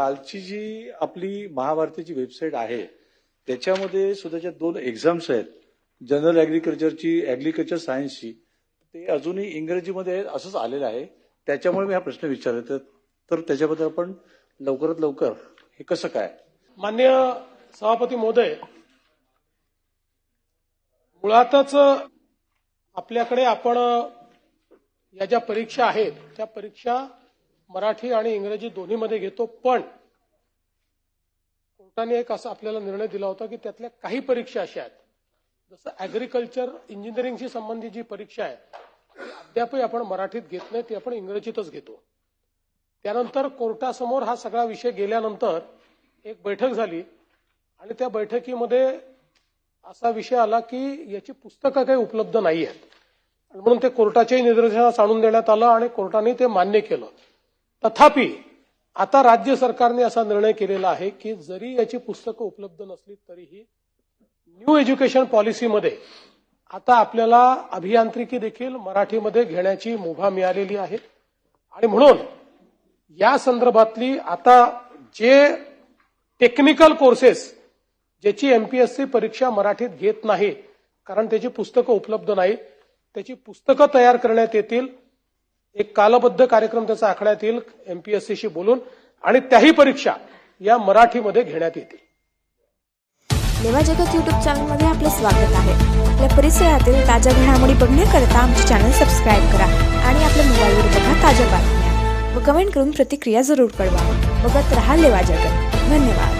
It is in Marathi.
कालची जी आपली महाभारतीची वेबसाईट आहे त्याच्यामध्ये सुद्धा ज्या दोन एक्झाम्स आहेत. जनरल ऍग्रिकल्चरची ऍग्रिकल्चर सायन्सची ते अजूनही इंग्रजीमध्ये आहेत असंच आलेलं आहे. त्याच्यामुळे मी हा प्रश्न विचारला तर तर त्याच्याबद्दल आपण लवकरात लवकर हे कसं काय? मान्य सभापती महोदय मुळातच आपल्याकडे आपण या ज्या परीक्षा आहेत त्या परीक्षा मराठी आणि इंग्रजी दोन्हीमध्ये घेतो पण कोर्टाने एक असा आपल्याला निर्णय दिला होता की त्यातल्या काही परीक्षा अशा आहेत. जसं ऍग्रिकल्चर इंजिनिअरिंगशी संबंधित जी परीक्षा आहे अद्यापही आपण मराठीत घेत नाही ती आपण इंग्रजीतच घेतो. त्यानंतर कोर्टासमोर हा सगळा विषय गेल्यानंतर एक बैठक झाली आणि त्या बैठकीमध्ये असा विषय आला की याची पुस्तकं काही उपलब्ध नाही आहेत. म्हणून ते कोर्टाच्याही निदर्शनास आणून देण्यात आलं आणि कोर्टाने ते मान्य केलं. तथापि आता राज्य सरकारने असा निर्णय केलेला आहे की जरी याची पुस्तकं उपलब्ध नसली तरीही न्यू एज्युकेशन पॉलिसीमध्ये आता आपल्याला अभियांत्रिकी देखील मराठीमध्ये घेण्याची मुभा मिळालेली आहे. आणि म्हणून या संदर्भातली आता जे टेक्निकल कोर्सेस ज्याची एमपीएससी परीक्षा मराठीत घेत नाही कारण त्याची पुस्तकं उपलब्ध नाही त्याची पुस्तकं तयार करण्यात येतील एक कालबद्ध कार्यक्रम त्याचा आखण्यात येईल एमपीएससीशी बोलून आणि त्याही परीक्षा या मराठीमध्ये घेण्यात येतील. लेवा जगत युट्यूब चॅनलमध्ये आपलं स्वागत आहे. आपल्या परिसरातील ताज्या घडामोडी बघण्याकरता आमचे चॅनल सबस्क्राईब करा आणि आपल्या मोबाईलवर बघा ताज्या बातम्या व कमेंट करून प्रतिक्रिया जरूर कळवा. बघत राहा लेवा जगत. धन्यवाद.